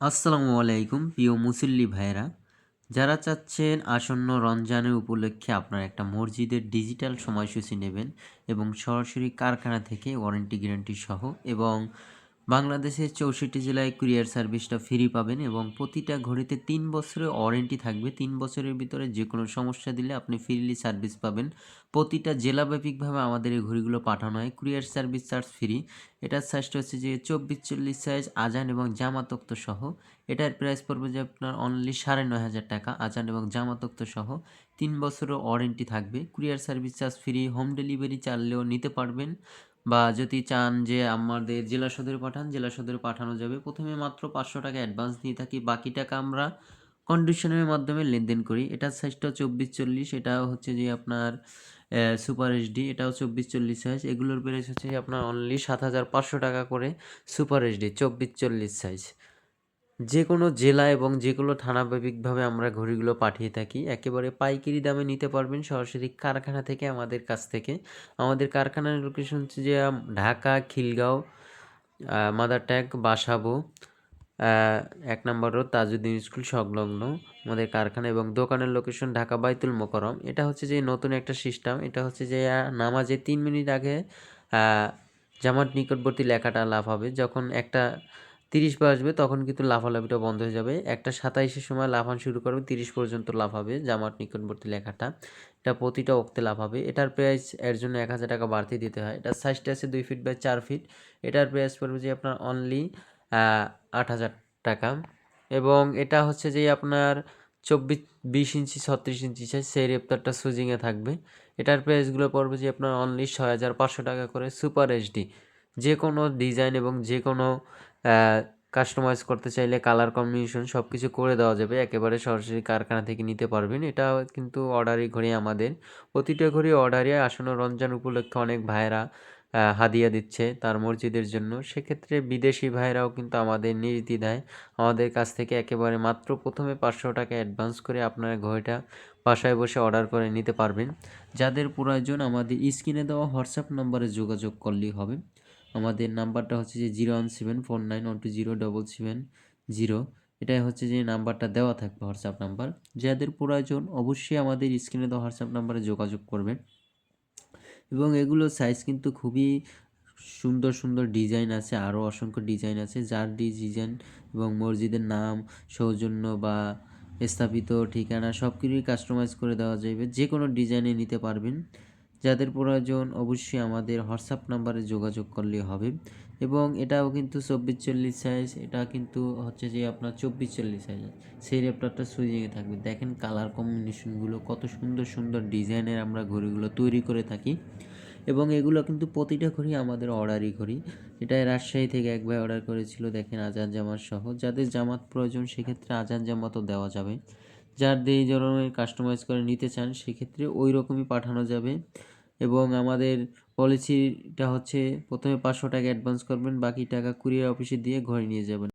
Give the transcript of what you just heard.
আসসালামু আলাইকুম, প্রিয় মুসল্লি ভাইরা যারা চাচ্ছেন আসন্ন রমজানের উপলক্ষে আপনার একটা মসজিদের ডিজিটাল সময়সূচি নেবেন এবং সরাসরি কারখানা থেকে ওয়ারেন্টি গ্যারান্টি সহ এবং বাংলাদেশের চৌষট্টি জেলায় কুরিয়ার সার্ভিসটা ফ্রি পাবেন এবং প্রতিটা ঘড়িতে তিন বছরের ওয়ারেন্টি থাকবে। তিন বছরের ভিতরে যে কোনো সমস্যা দিলে আপনি ফ্রিলি সার্ভিস পাবেন। প্রতিটা জেলাব্যাপিকভাবে আমাদের এই ঘড়িগুলো পাঠানো হয়। Courier service charge free. এটার সাইজটা হচ্ছে যে চব্বিশ চল্লিশ সাইজ, আজান এবং জামাতক্ত সহ। এটার প্রাইস পড়বে যে আপনার অনলি সাড়ে নয় হাজার টাকা, আজান এবং জামাতক্ত সহ তিন বছরের ওয়ারেন্টি থাকবে। Courier service charge free home delivery চাললেও নিতে পারবেন বা যদি চান যে আমাদের জেলা সদরে পাঠান, জেলা সদরে পাঠানো যাবে। প্রথমে মাত্র পাঁচশো টাকা অ্যাডভান্স নিয়ে থাকি, বাকি টাকা আমরা কন্ডিশনের মাধ্যমে লেনদেন করি। এটার সাইজটা চব্বিশ চল্লিশ এটা হচ্ছে যে আপনার সুপার এইচডি এটাও চব্বিশ চল্লিশ সাইজ এগুলোর প্রাইস হচ্ছে যে আপনার অনলি সাত হাজার পাঁচশো টাকা করে সুপার এইচডি চব্বিশ চল্লিশ সাইজ যে কোনো জেলা এবং যে কোনো থানাব্যাপিকভাবে আমরা ঘড়িগুলো পাঠিয়ে থাকি, একেবারে পাইকারি দামে নিতে পারবেন সরাসরি কারখানা থেকে আমাদের কাছ থেকে। আমাদের কারখানার লোকেশন হচ্ছে যে ঢাকা, খিলগাঁও মাদার ট্যাঙ্ক বাসাবো এক নম্বর রোড তাজউদ্দিন স্কুল সংলগ্ন আমাদের কারখানা এবং দোকানের লোকেশন ঢাকা বাইতুল মোকরম এটা হচ্ছে যে নতুন একটা সিস্টেম এটা হচ্ছে যে নামাজে তিন মিনিট আগে জামাত নিকটবর্তী লেখাটা লাভ হবে, যখন একটা তিরিশ বাজবে তখন কিন্তু লাফালাফিটা বন্ধ হয়ে যাবে। একটা সাতাইশের সময় লাফান শুরু করবে, তিরিশ পর্যন্ত লাফাবে জামাত নিকটবর্তী লেখাটা। এটা প্রতিটা ওক্তে লাফাবে। এটার প্রাইস এর জন্য এক হাজার টাকা বাড়তি দিতে হয়। এটার সাইজটা আছে দুই ফিট বাই চার ফিট এটার প্রাইস পড়বে যে আপনার অনলি আট হাজার টাকা। এবং এটা হচ্ছে যে আপনার চব্বিশ, বিশ ইঞ্চি, ছত্রিশ ইঞ্চি সাইজ সেই রেপ্তারটা সুজিংয়ে থাকবে। এটার প্রাইসগুলো পড়বে যে আপনার অনলি ছয় হাজার পাঁচশো টাকা করে সুপার এইচডি যে কোনো ডিজাইন এবং যে কোনো কাস্টমাইজ করতে চাইলে কালার কম্বিনেশন সব কিছু করে দেওয়া যাবে। একেবারে সরাসরি কারখানা থেকে নিতে পারবেন। এটা কিন্তু অর্ডারই ঘড়ি আমাদের। প্রতিটা ঘড়ি অর্ডারে আসন্ন রমজান উপলক্ষে অনেক ভাইয়েরা হাদিয়া দিচ্ছে তার মসজিদের জন্য। সেক্ষেত্রে বিদেশি ভাইরাও কিন্তু আমাদের নির্দ্বিধায় আমাদের কাছ থেকে একেবারে মাত্র প্রথমে পাঁচশো টাকা অ্যাডভান্স করে আপনারা ঘড়িটা বাসায় বসে অর্ডার করে নিতে পারবেন। যাদের প্রয়োজন আমাদের স্ক্রিনে দেওয়া হোয়াটসঅ্যাপ নম্বরে যোগাযোগ করলেই হবে। আমাদের নাম্বারটা হচ্ছে যে zero one seven four nine one two zero double seven zero. এটাই হচ্ছে যে নাম্বারটা দেওয়া থাকবে হোয়াটসঅ্যাপ নাম্বার। যাদের প্রয়োজন অবশ্যই আমাদের স্ক্রিনে দেওয়া হোয়াটসঅ্যাপ নাম্বারে যোগাযোগ করবেন। এবং এগুলো সাইজ কিন্তু খুবই সুন্দর সুন্দর ডিজাইন আছে আরও অসংখ্য ডিজাইন আছে। যার ডিজাইন এবং মসজিদের নাম, সৌজন্য বা স্থাপিত ঠিকানা সব কিছুই কাস্টমাইজ করে দেওয়া যাবে। যে কোনো ডিজাইনে নিতে পারবেন। যাদের প্রয়োজন অবশ্যই আমাদের হোয়াটসঅ্যাপ নাম্বারে যোগাযোগ করলে হবে। এবং এটাও কিন্তু চব্বিশ চল্লিশ সাইজ এটা কিন্তু হচ্ছে যে আপনার চব্বিশ চল্লিশ সাইজ সেই র্যাপটপটা সুইজিংয়ে থাকবে। দেখেন কালার কম্বিনেশনগুলো কত সুন্দর সুন্দর ডিজাইনের আমরা ঘড়িগুলো তৈরি করে থাকি। এবং এগুলো কিন্তু প্রতিটা ঘড়ি আমাদের অর্ডারই ঘড়ি। এটা রাজশাহী থেকে এক ভাই অর্ডার করেছিল, দেখেন আজান জামাত সহ। যাদের জামাত প্রয়োজন, সেক্ষেত্রে আজান জামাতও দেওয়া যাবে। যার যেই ধরনের কাস্টমাইজ করে নিতে চান, সেক্ষেত্রে ওই রকমই পাঠানো যাবে। এবং আমাদের পলিসিটা হচ্ছে প্রথমে পাঁচশো টাকা অ্যাডভান্স করবেন, বাকি টাকা কুরিয়ার অফিসে দিয়ে ঘরে নিয়ে যাবেন।